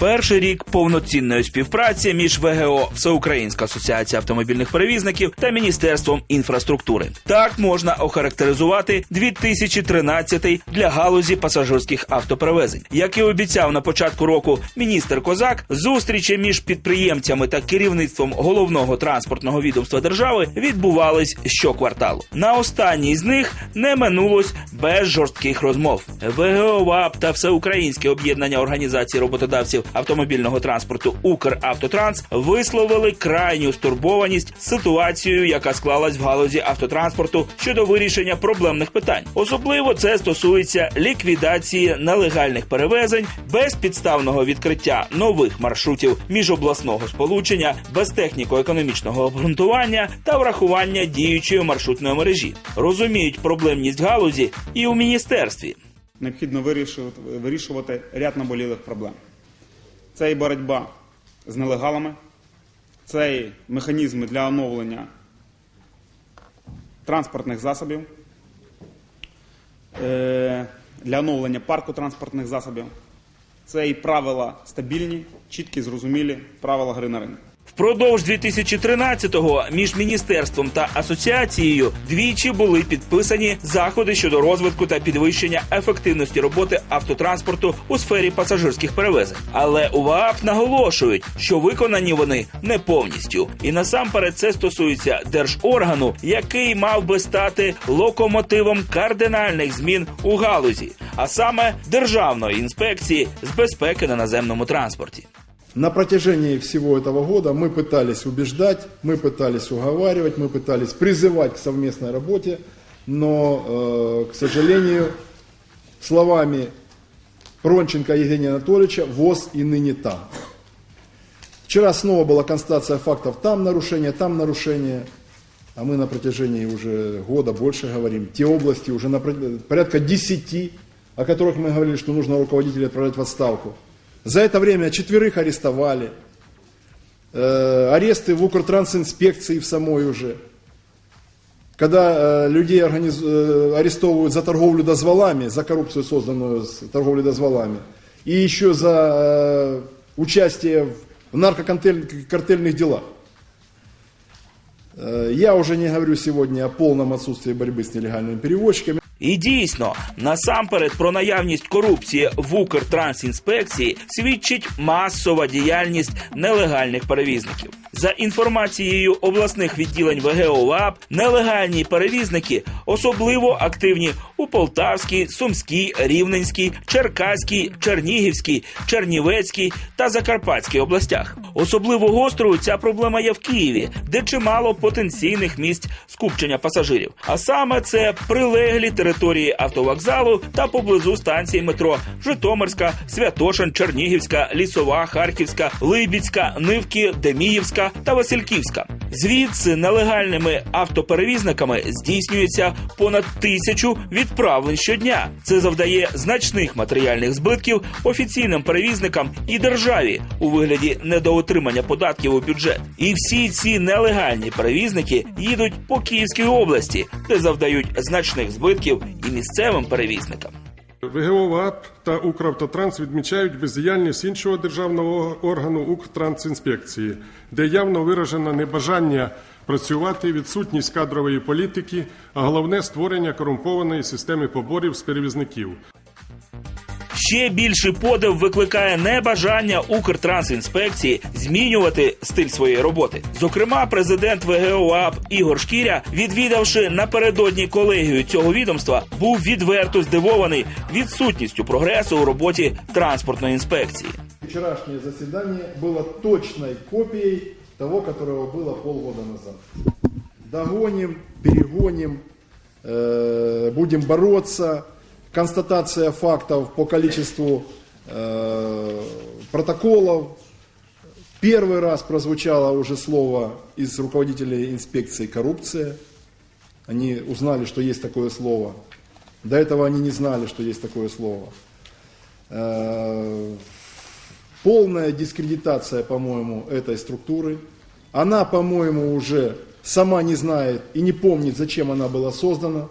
Перший рік повноцінної співпраці між ВГО Всеукраїнська асоціація автомобільних перевізників та Міністерством інфраструктури. Так можна охарактеризувати 2013 для галузі пасажирських автоперевезень. Як і обіцяв на початку року міністр Козак, зустрічі між підприємцями та керівництвом головного транспортного відомства держави відбувались щокварталу. На останній з них не минулось без жорстких розмов. ВГО ВАП та Всеукраїнське об'єднання організацій роботодавців автомобільного транспорту Укравтотранс висловили крайню стурбованість ситуацією, яка склалась в галузі автотранспорту щодо вирішення проблемних питань. Особливо це стосується ліквідації нелегальних перевезень, безпідставного відкриття нових маршрутів міжобласного сполучення, без техніко-економічного обґрунтування та врахування діючої маршрутної мережі. Розуміють проблемність галузі і у міністерстві. необхідно вирішувати, вирішувати ряд наболілих проблем. Це і боротьба з нелегалами, це і механізми для оновлення транспортних засобів, е, для оновлення парку транспортних засобів. Це і правила стабільні, чіткі, зрозумілі правила гри на ринку. Впродовж 2013-го між міністерством та асоціацією двічі були підписані заходи щодо розвитку та підвищення ефективності роботи автотранспорту у сфері пасажирських перевезень. Але у наголошують, що виконані вони не повністю, і насамперед це стосується держоргану, який мав би стати локомотивом кардинальних змін у галузі, а саме державної інспекції з безпеки на наземному транспорті. На протяжении всего этого года мы пытались убеждать, мы пытались уговаривать, мы пытались призывать к совместной работе, но, э, к сожалению, словами Пронченко Евгения Анатольевича ВОЗ и ныне там. Вчера снова была констатация фактов, там нарушение, там нарушение, а мы на протяжении уже года больше говорим. Те области уже на порядка 10, о которых мы говорили, что нужно руководителей отправлять в отставку. За это время четверых арестовали. Э, аресты в Укртрансинспекции в самой уже. Когда э, людей организ- э, арестовывают за торговлю дозволами, за коррупцию, созданную с торговлей дозволами, и еще за э, участие в наркокартельных делах. Э, Я уже не говорю сегодня о полном отсутствии борьбы с нелегальными перевозчиками. І дійсно, насамперед про наявність корупції в Укртрансінспекції свідчить масова діяльність нелегальних перевізників. За інформацією обласних відділень ВГО ВАП, нелегальні перевізники особливо активні у Полтавській, Сумській, Рівненській, Черкаській, Чернігівській, Чернівецькій та Закарпатській областях. Особливо гострою ця проблема є в Києві, де чимало потенційних місць скупчення пасажирів. А саме це прилеглі території автовокзалу та поблизу станції метро Житомирська, Святошин, Чернігівська, Лісова, Харківська, Либіцька, Нивки, Деміївська та Васильківська. Звідси нелегальними автоперевізниками здійснюється понад тисячу відправлень щодня. Це завдає значних матеріальних збитків офіційним перевізникам і державі у вигляді недоотримання податків у бюджет. І всі ці нелегальні перевізники їдуть по Київській області, де завдають значних збитків і місцевим перевізникам. ВГО та Укравтотранс відмічають бездіяльність іншого державного органу Укртрансінспекції, де явно виражено небажання працювати, відсутність кадрової політики, а головне створення корумпованої системи поборів з перевізників Ще більший подив викликає небажання Укртрансінспекції змінювати стиль своєї роботи. Зокрема, президент ВГО АП Ігор Шкіря, відвідавши напередодні колегію цього відомства, був відверто здивований відсутністю прогресу у роботі транспортної інспекції. Вчерашнее заседание было точной копией того, которого было полгода назад. Догоним, перегоним, э, будем бороться. Констатация фактов по количеству э, протоколов. Первый раз прозвучало уже слово из руководителей инспекции «коррупция». Они узнали, что есть такое слово. До этого они не знали, что есть такое слово. Э, полная дискредитация, по-моему, этой структуры. Она, по-моему, уже сама не знает и не помнит, зачем она была создана.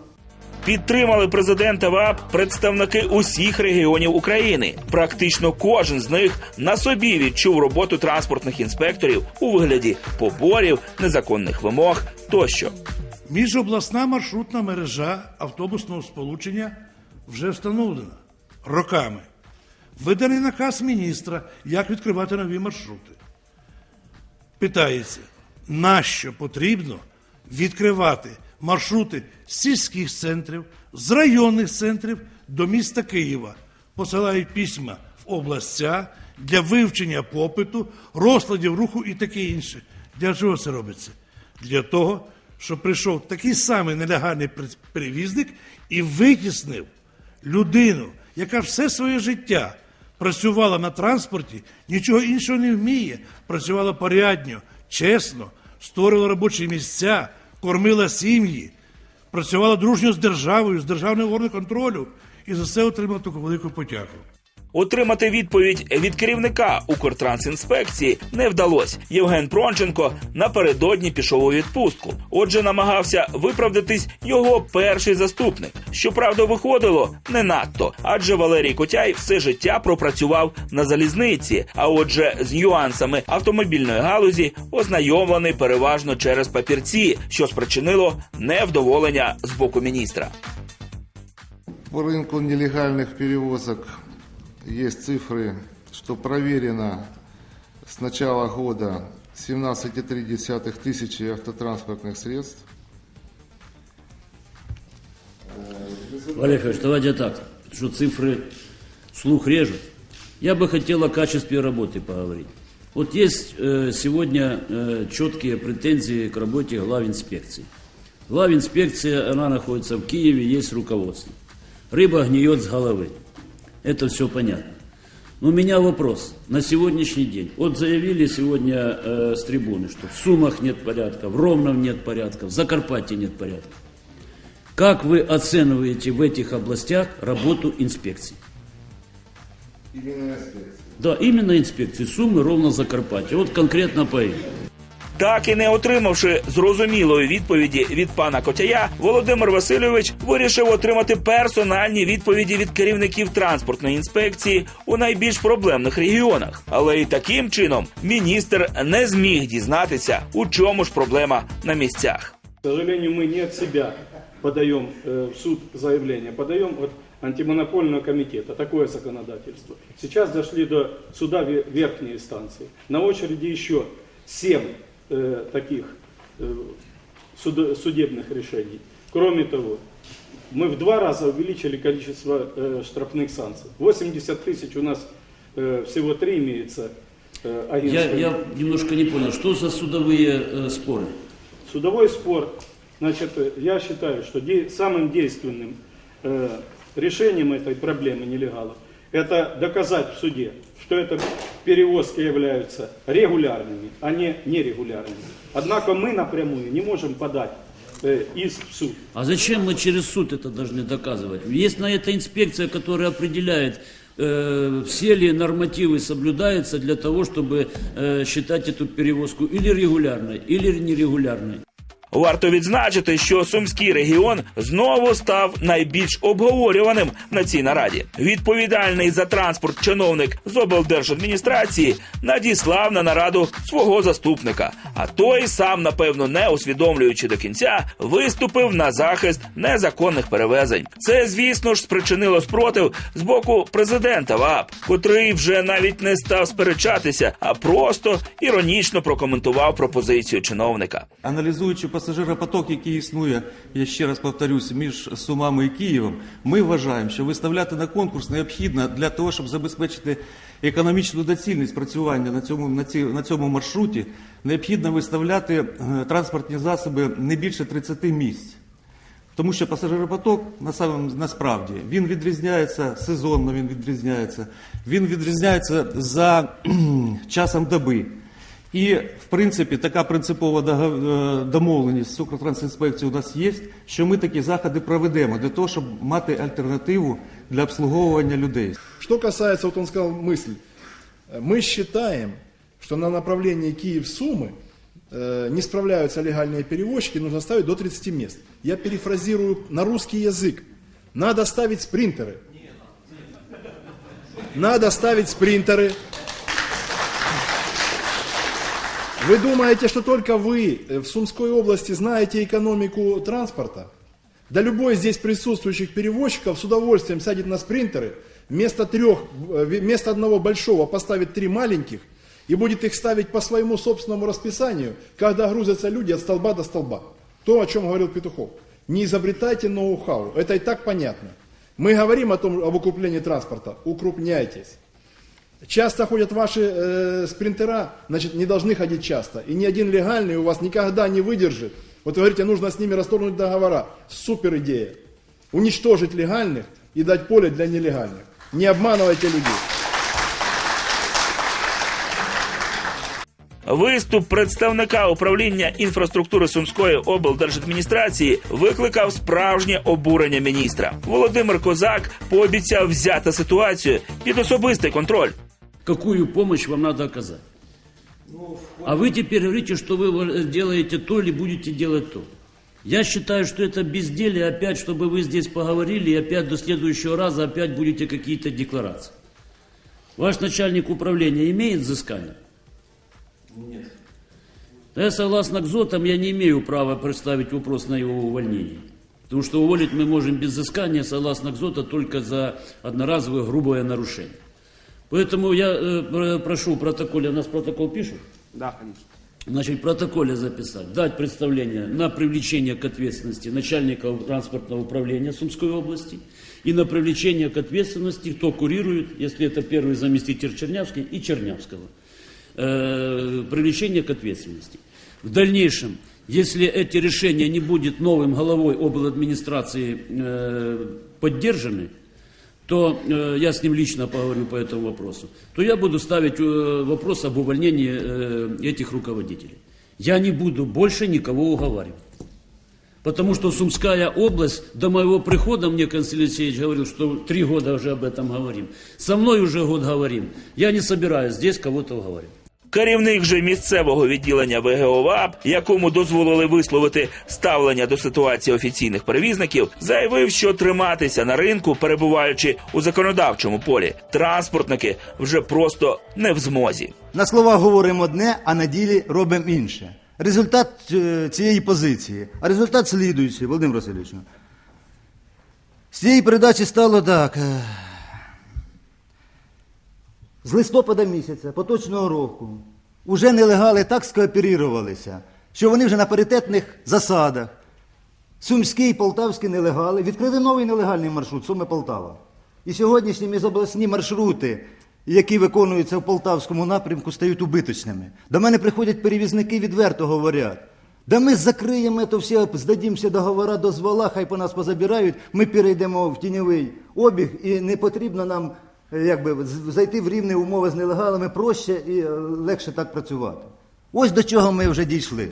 Підтримали президента ВАП представники усіх регіонів України. Практично кожен з них на собі відчув роботу транспортних інспекторів у вигляді поборів, незаконних вимог тощо. Міжобласна маршрутна мережа автобусного сполучення вже встановлена роками. Виданий наказ міністра, як відкривати нові маршрути. Питається, нащо потрібно відкривати маршрути з сільських центрів, з районних центрів до міста Києва. Посилають письма в областя для вивчення попиту, розкладів руху і таке інше. Для чого це робиться? Для того, щоб прийшов такий самий нелегальний перевізник і витіснив людину, яка все своє життя працювала на транспорті, нічого іншого не вміє, працювала порядньо, чесно, створила робочі місця, кормила сім'ї, працювала дружньо з державою, з державним органом контролю і за це отримала таку велику подяку. Отримати відповідь від керівника Укртрансінспекції не вдалося. Євген Пронченко напередодні пішов у відпустку. Отже, намагався виправдатись його перший заступник. Щоправда, виходило не надто, адже Валерій Котяй все життя пропрацював на залізниці. А отже, з нюансами автомобільної галузі ознайомлений переважно через папірці, що спричинило невдоволення з боку міністра. По рынку нелегальных перевозок есть цифры, что проверено с начала года 17,3 тысячи автотранспортных средств. Валерий Федорович, давайте так, что цифры слух режут. Я бы хотел о качестве работы поговорить. Вот есть э, сегодня э, четкие претензии к работе глав инспекции. Глав инспекции, она находится в Киеве, есть руководство. Рыба гниет с головы. Это все понятно. Но у меня вопрос на сегодняшний день. Вот заявили сегодня э, с трибуны, что в Сумах нет порядка, в Ровном нет порядка, в Закарпатье нет порядка. Как вы оцениваете в этих областях работу инспекций? Именно инспекции. Да, именно инспекции Сумы, ровно Закарпатье. Вот конкретно по им. Так і не отримавши зрозумілої відповіді від пана Котяя, Володимир Васильович вирішив отримати персональні відповіді від керівників транспортної інспекції у найбільш проблемних регіонах. Але і таким чином міністр не зміг дізнатися, у чому ж проблема на місцях. К сожалению, мы не от себя подаем э, в суд заявление, подаем от антимонопольного комитета. Такое законодательство. Сейчас дошли до суда ве- верхней инстанции. На очереди еще семь э, таких э, судебных решений. Кроме того, мы в два раза увеличили количество э, штрафных санкций. 80 тысяч у нас э, всего три имеется э, Я, я немножко не понял, что за судовые э, споры? Судовой спор, значит, я считаю, что де- самым действенным э, решением этой проблемы нелегалов это доказать в суде, что это перевозки являются регулярными, а не нерегулярными. Однако мы напрямую не можем подать э, иск в суд. А зачем мы через суд это должны доказывать? Есть на это инспекция, которая определяет, э, все ли нормативы соблюдаются для того, чтобы э, считать эту перевозку или регулярной, или нерегулярной. Варто відзначити, що сумський регіон знову став найбільш обговорюваним на цій нараді. Відповідальний за транспорт чиновник з облдержадміністрації надіслав на нараду свого заступника. А той сам, напевно, не усвідомлюючи до кінця, виступив на захист незаконних перевезень. Це, звісно ж, спричинило спротив з боку президента ВАП, котрий вже навіть не став сперечатися, а просто іронічно прокоментував пропозицію чиновника. Аналізуючи пасажиропоток, який існує, я ще раз повторюсь, між Сумами і Києвом, ми вважаємо, що виставляти на конкурс необхідно для того, щоб забезпечити економічну доцільність працювання на цьому, на ці, на цьому маршруті, необхідно виставляти е, транспортні засоби не більше 30 місць. Тому що пасажиропоток на самом, насправді він відрізняється сезонно, він відрізняється, він відрізняється за часом доби. І, в принципі, така принципова дога- е, домовленість з Укртрансінспекцією у нас є, що ми такі заходи проведемо для того, щоб мати альтернативу для обслуговування людей. Что касается, вот он сказал мысль, э, мы считаем, что на направлении Киев-Сумы э, не справляются легальные перевозчики, нужно ставить до 30 мест. Я перефразирую на русский язык. Надо ставить спринтеры. Надо ставить спринтеры. Вы думаете, что только вы э, в Сумской области знаете экономику транспорта? Да любой здесь присутствующих перевозчиков с удовольствием сядет на спринтеры, вместо трех, э, вместо одного большого поставит три маленьких и будет их ставить по своему собственному расписанию, когда грузятся люди от столба до столба. То, о чем говорил Петухов. Не изобретайте ноу-хау, это и так понятно. Мы говорим о том, об укруплении транспорта, укрупняйтесь. Часто ходят ваши э, спринтера, значит, не должны ходить часто. И ни один легальный у вас никогда не выдержит. Вот вы говорите, нужно с ними расторгнуть договора. Супер идея. Уничтожить легальных и дать поле для нелегальных. Не обманывайте людей. Виступ представника управління інфраструктури Сумської облдержадміністрації викликав справжнє обурення міністра. Володимир Козак пообіцяв взяти ситуацію під особистий контроль. Какую помощь вам надо оказать? А вы теперь говорите, что вы делаете то или будете делать то. Я считаю, что это безделие опять, чтобы вы здесь поговорили, и опять до следующего раза опять будете какие-то декларации. Ваш начальник управления имеет взыскание? Нет. Я согласно КЗОТам, я не имею права представить вопрос на его увольнение. Потому что уволить мы можем без взыскания, согласно КЗОТа, только за одноразовое грубое нарушение. Поэтому я э, про- прошу в протоколе, у нас протокол пишут? Да, конечно. Значит, в протоколе записать, дать представление на привлечение к ответственности начальника транспортного управления Сумской области и на привлечение к ответственности, кто курирует, если это первый заместитель Чернявский и Чернявского. Э, привлечение к ответственности. В дальнейшем, если эти решения не будет новым головой обладминистрации э, поддержаны, то э, я с ним лично поговорю по этому вопросу, то я буду ставить э, вопрос об увольнении э, этих руководителей. Я не буду больше никого уговаривать. Потому что Сумская область, до моего прихода, мне Константин Алексеевич говорил, что три года уже об этом говорим. Со мной уже год говорим. Я не собираюсь здесь кого-то уговаривать. Керівник же місцевого відділення ВГОВАП, якому дозволили висловити ставлення до ситуації офіційних перевізників, заявив, що триматися на ринку, перебуваючи у законодавчому полі, транспортники вже просто не в змозі. На словах говоримо одне, а на ділі робимо інше. Результат е, цієї позиції. А результат слідуючий, Володимир Васильович. З цієї передачі стало так. З листопада місяця поточного року уже нелегали так скооперувалися, що вони вже на паритетних засадах. Сумський і полтавський нелегали відкрили новий нелегальний маршрут Суми-Полтава. І сьогоднішні міжобласні маршрути, які виконуються в полтавському напрямку, стають убиточними. До мене приходять перевізники відверто говорять. Да ми закриємо це все, здадімося договора, дозвола, хай по нас позабирають, ми перейдемо в тіньовий обіг, і не потрібно нам якби, зайти в рівні умови з нелегалами проще і е, легше так працювати. Ось до чого ми вже дійшли.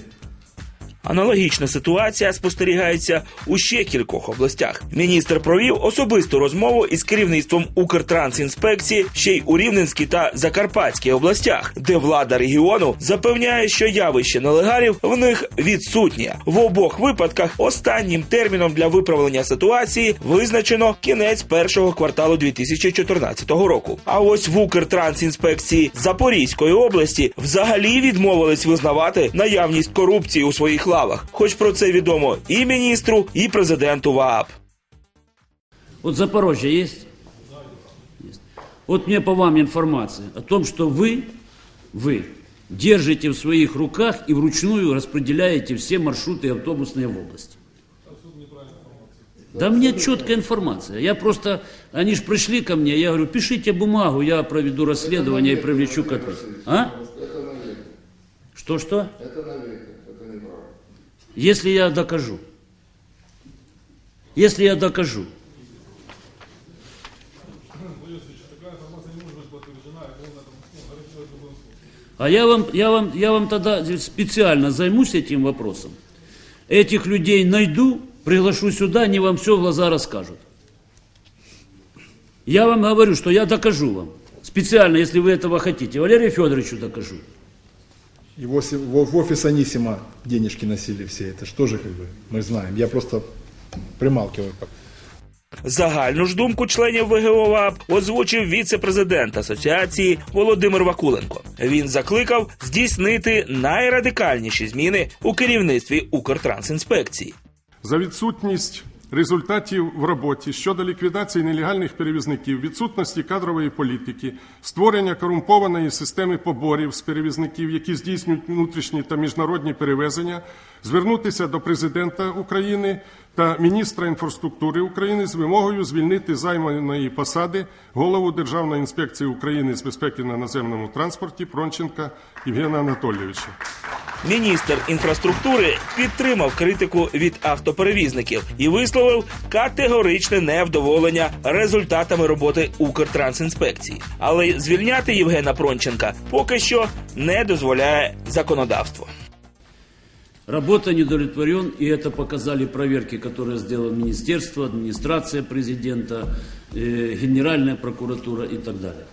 Аналогічна ситуація спостерігається у ще кількох областях. Міністр провів особисту розмову із керівництвом Укртрансінспекції ще й у Рівненській та Закарпатській областях, де влада регіону запевняє, що явище нелегалів в них відсутнє. В обох випадках останнім терміном для виправлення ситуації визначено кінець першого кварталу 2014 року. А ось в Укртрансінспекції Запорізької області взагалі відмовились визнавати наявність корупції у своїх лавах Хоч про це відомо і міністру, і президенту ВААП. Вот Запорожье есть? Есть. Вот мне по вам информация о том, что вы, вы держите в своих руках и вручную распределяете все маршруты автобусные в области. Да мне четкая информация. Я просто, они же пришли ко мне, я говорю, пишите бумагу, я проведу расследование и привлечу к ответственности. А? Что-что? Если я докажу. Если я докажу. А я вам, я, вам, я вам тогда специально займусь этим вопросом. Этих людей найду, приглашу сюда, они вам все в глаза расскажут. Я вам говорю, что я докажу вам. Специально, если вы этого хотите. Валерию Федоровичу докажу. И в оси- в в офис Анисима денежки носили все. Это что же как бы мы знаем. Я просто прималкиваю. пока. Загальну ж думку членів ВГО ВАП озвучив віце-президент асоціації Володимир Вакуленко. Він закликав здійснити найрадикальніші зміни у керівництві Укртрансінспекції. За відсутність результатів в роботі щодо ліквідації нелегальних перевізників, відсутності кадрової політики, створення корумпованої системи поборів з перевізників, які здійснюють внутрішні та міжнародні перевезення, звернутися до президента України та міністра інфраструктури України з вимогою звільнити займаної посади голову Державної інспекції України з безпеки на наземному транспорті Пронченка Євгена Анатолійовича. Міністр інфраструктури підтримав критику від автоперевізників і висловив категоричне невдоволення результатами роботи Укртрансінспекції. Але звільняти Євгена Пронченка поки що не дозволяє законодавство. Работа не удовлетворен, и это показали проверки, которые сделало Министерство, администрация президента, э, Генеральная прокуратура и так далее.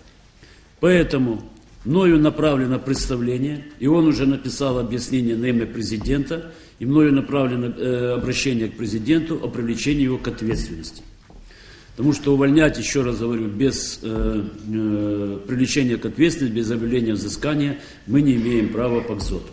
Поэтому мною направлено представление, и он уже написал объяснение на имя президента, и мною направлено э, обращение к президенту о привлечении его к ответственности. Потому что увольнять, еще раз говорю, без э, э, привлечения к ответственности, без объявления взыскания мы не имеем права по КЗОТу.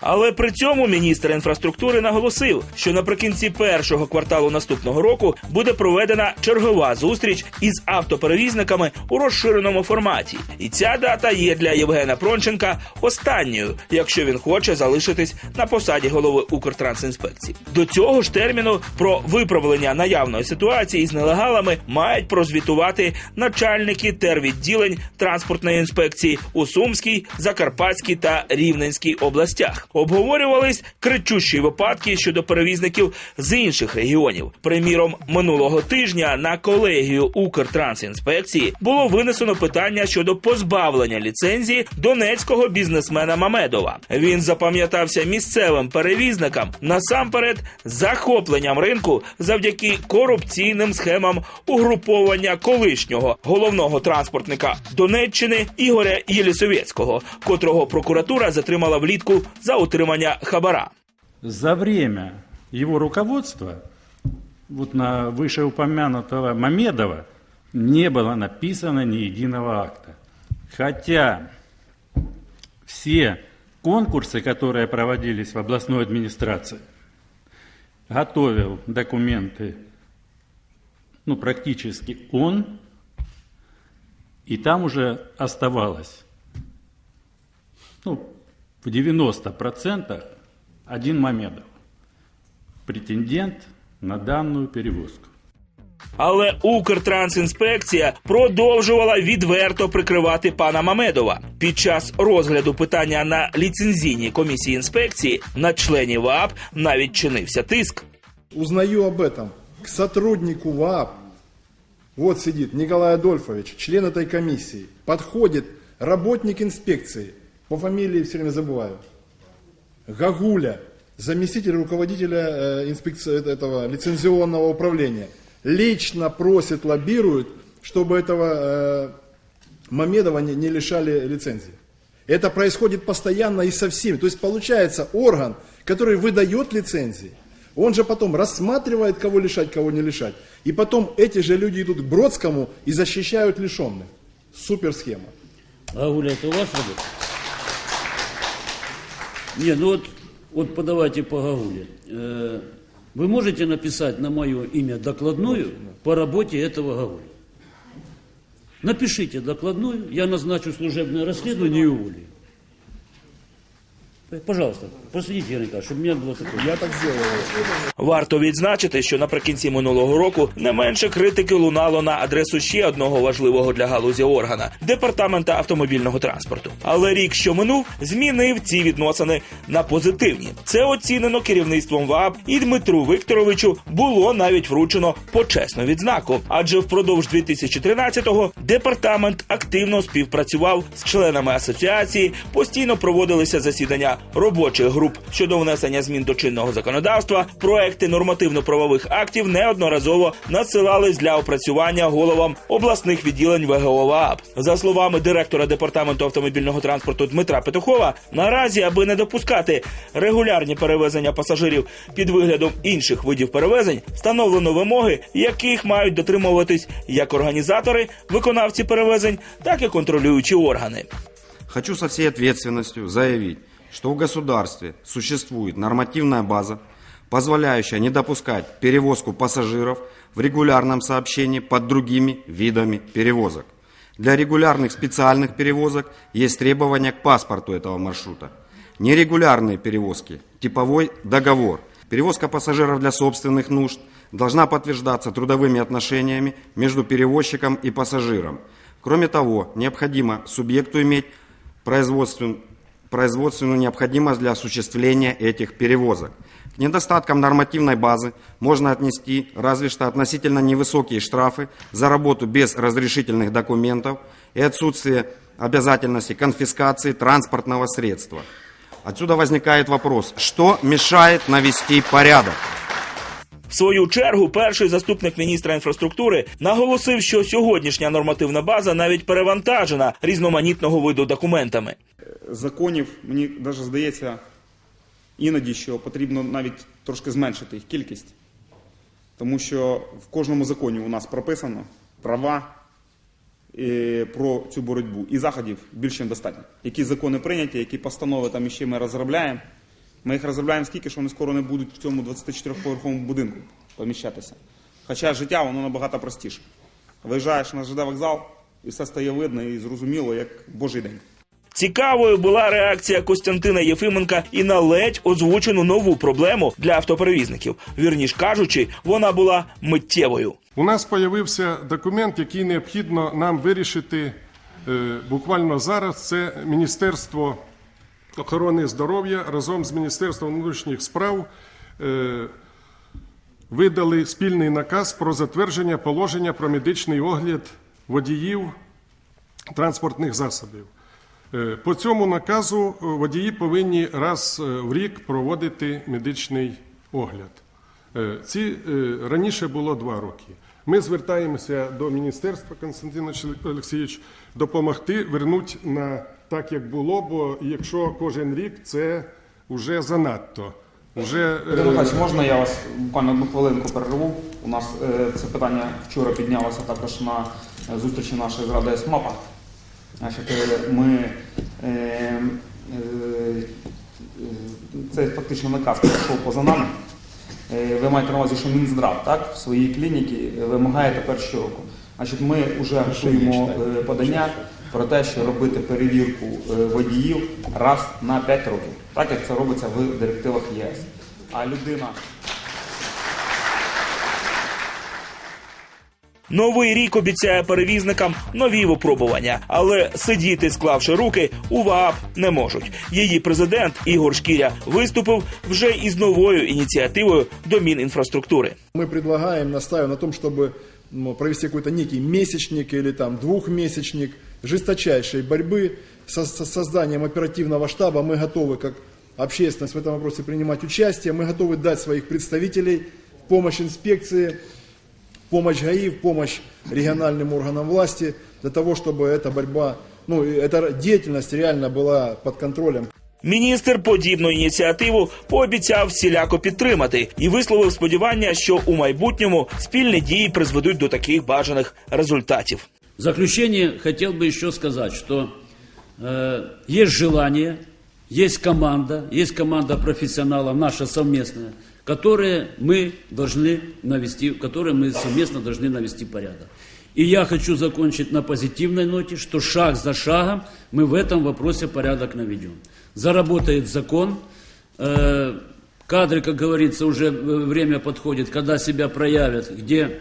Але при цьому міністр інфраструктури наголосив, що наприкінці першого кварталу наступного року буде проведена чергова зустріч із автоперевізниками у розширеному форматі. І ця дата є для Євгена Пронченка останньою, якщо він хоче залишитись на посаді голови Укртрансінспекції. До цього ж терміну про виправлення наявної ситуації з нелегалами мають прозвітувати начальники тервідділень транспортної інспекції у Сумській, Закарпатській та Рівненській областях. Обговорювались кричущі випадки щодо перевізників з інших регіонів. Приміром, минулого тижня на колегію Укртрансінспекції було винесено питання щодо позбавлення ліцензії донецького бізнесмена Мамедова. Він запам'ятався місцевим перевізникам насамперед захопленням ринку завдяки корупційним схемам угруповання колишнього головного транспортника Донеччини Ігоря Єлісовєцького, котрого прокуратура затримала влітку за отримання хабара. За время его руководства, вот на вышеупомянутого Мамедова, не было написано ни единого акта. Хотя все конкурсы, которые проводились в областной администрации, готовил документы, ну, практически он, и там уже оставалось, ну, в 90% один Мамедов, претендент на данную перевозку. Але Укртрансінспекція продовжувала відверто прикривати пана Мамедова. Під час розгляду питання на ліцензійній комісії інспекції на членів ВАП навіть чинився тиск. Узнаю об этом к сотруднику ВАП. Вот сидит Николай Адольфович, член этой комиссии. Подходит работник инспекции. По фамилии все время забываю. Гагуля, заместитель руководителя э, инспекции этого лицензионного управления. Лично просит, лоббирует, чтобы этого э, Мамедова не, не лишали лицензии. Это происходит постоянно и со всеми. То есть получается орган, который выдает лицензии, он же потом рассматривает, кого лишать, кого не лишать. И потом эти же люди идут к Бродскому и защищают лишенных. Суперсхема. Агуля, это у вас работа? Не, ну вот, вот подавайте по Гагуле. Э, Вы можете написать на мое имя докладную по работе этого Гагуля? Напишите докладную, я назначу служебное расследование и уволю. Пожалуйста, Николаевич, чтобы у меня было такое. Я так сделаю. Варто відзначити, що наприкінці минулого року не менше критики лунало на адресу ще одного важливого для галузі органа департамента автомобільного транспорту. Але рік, що минув, змінив ці відносини на позитивні. Це оцінено керівництвом ВАП і Дмитру Вікторовичу було навіть вручено почесну відзнаку. Адже впродовж 2013-го департамент активно співпрацював з членами асоціації, постійно проводилися засідання робочих груп щодо внесення змін до чинного законодавства, проекти нормативно-правових актів неодноразово надсилались для опрацювання головам обласних відділень ВГО ВААП. За словами директора департаменту автомобільного транспорту Дмитра Петухова, наразі, аби не допускати регулярні перевезення пасажирів під виглядом інших видів перевезень, встановлено вимоги, яких мають дотримуватись як організатори, виконавці перевезень, так і контролюючі органи. Хочу со всей ответственностью заявить, что в государстве существует нормативная база, позволяющая не допускать перевозку пассажиров в регулярном сообщении под другими видами перевозок. Для регулярных специальных перевозок есть требования к паспорту этого маршрута. Нерегулярные перевозки, типовой договор. Перевозка пассажиров для собственных нужд должна подтверждаться трудовыми отношениями между перевозчиком и пассажиром. Кроме того, необходимо субъекту иметь производственную, производственную необходимость для осуществления этих перевозок. К недостаткам нормативной базы можно отнести разве что относительно невысокие штрафы за работу без разрешительных документов и отсутствие обязательности конфискации транспортного средства. Отсюда возникает вопрос, что мешает навести порядок? В свою чергу перший заступник міністра інфраструктури наголосив, що сьогоднішня нормативна база навіть перевантажена різноманітного виду документами. Законів, мені навіть здається, іноді, що потрібно навіть трошки зменшити їх кількість. Тому що в кожному законі у нас прописано права е, про цю боротьбу. І заходів більше ніж достатньо. Які закони прийняті, які постанови там іще ми розробляємо. Ми їх розробляємо скільки, що вони скоро не будуть в цьому 24-поверховому будинку поміщатися. Хоча життя воно набагато простіше. Виїжджаєш на ЖД вокзал, і все стає видно і зрозуміло, як божий день. Цікавою була реакція Костянтина Єфименка і на ледь озвучену нову проблему для автоперевізників. Вірніш кажучи, вона була миттєвою. У нас появився документ, який необхідно нам вирішити е, буквально зараз. Це Міністерство охорони здоров'я разом з Міністерством внутрішніх справ е, видали спільний наказ про затвердження положення про медичний огляд водіїв транспортних засобів. Е, По цьому наказу е, водії повинні раз в рік проводити медичний огляд. Ці раніше було два роки. Ми звертаємося до міністерства Константин Олексійович допомогти вернути на так, як було, бо якщо кожен рік це вже занадто. Вже, е, Михайлович, можна я вас буквально одну хвилинку перерву? У нас е, це питання вчора піднялося також на зустрічі нашої з Радою СМАПа. Е, ми, це фактично наказ пройшов поза нами. Е, Ви маєте на увазі, що Мінздрав так, в своїй клініці вимагає тепер щороку. Значить, ми вже готуємо е, подання про те, що робити перевірку е, водіїв раз на 5 років, так як це робиться в директивах ЄС. А людина Новий рік обіцяє перевізникам нові випробування, але сидіти, склавши руки, у ВААП не можуть. Її президент Ігор Шкіря виступив вже із новою ініціативою до Мінінфраструктури. Мы предлагаем, настаиваем на том, чтобы ну, провести какой-то некий месячник или там двухмесячник жесточайшей борьбы со, со созданием оперативного штаба. Мы готовы, как общественность, в этом вопросе принимать участие. Мы готовы дать своих представителей в помощь инспекции, в помощь ГАИ, в помощь региональным органам власти, для того, чтобы эта борьба, ну, и эта деятельность реально была под контролем. Міністр подібну ініціативу пообіцяв всіляко підтримати і висловив сподівання, що у майбутньому спільні дії призведуть до таких бажаних результатів. В заключение хотел бы еще сказать, что э, есть желание, есть команда, есть команда профессионалов, наша совместная, Которые мы должны навести, в которой мы совместно должны навести порядок. И я хочу закончить на позитивной ноте, что шаг за шагом мы в этом вопросе порядок наведем. Заработает закон, э, кадры, как говорится, уже время подходит, когда себя проявят, где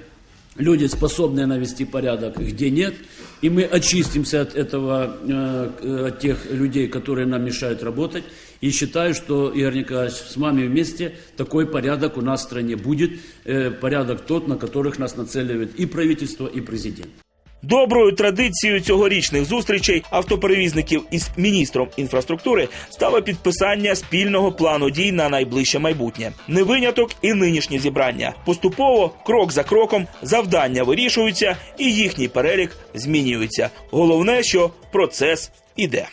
люди способные навести порядок, где нет, и мы очистимся от этого, э, от тех людей, которые нам мешают работать. И считаю, что, Игорь Николаевич, с вами вместе такой порядок у нас в стране будет, э, порядок тот, на которых нас нацеливает и правительство, и президент. Доброю традицією цьогорічних зустрічей автоперевізників із міністром інфраструктури стало підписання спільного плану дій на найближче майбутнє. Не виняток і нинішнє зібрання. Поступово, крок за кроком, завдання вирішуються і їхній перелік змінюється. Головне, що процес іде.